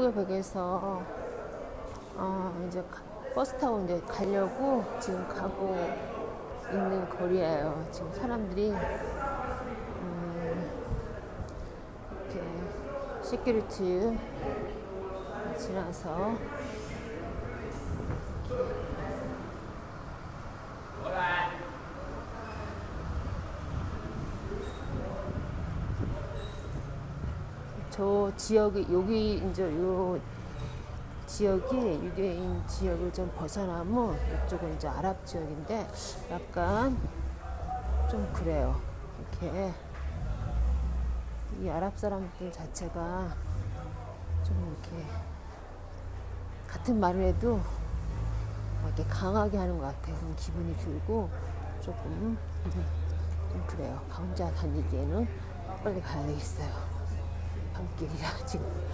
골목의 벽에서 어, 이제 가- 버스 타고 이제 가려고 지금 가고 있는 거리예요. 지금 사람들이 음, 이렇게 시큐리티 지나서 저 지역이 여기 이제 요 지역이 유대인 지역을 좀 벗어나면 이쪽은 이제 아랍 지역인데 약간 좀 그래요. 이렇게 이 아랍 사람들 자체가 좀 이렇게 같은 말을 해도 막 이렇게 강하게 하는 것 같아요. 그런 기분이 들고 조금 좀 그래요. 혼자 다니기에는 빨리 가야 되겠어요. 밤길이라 지금.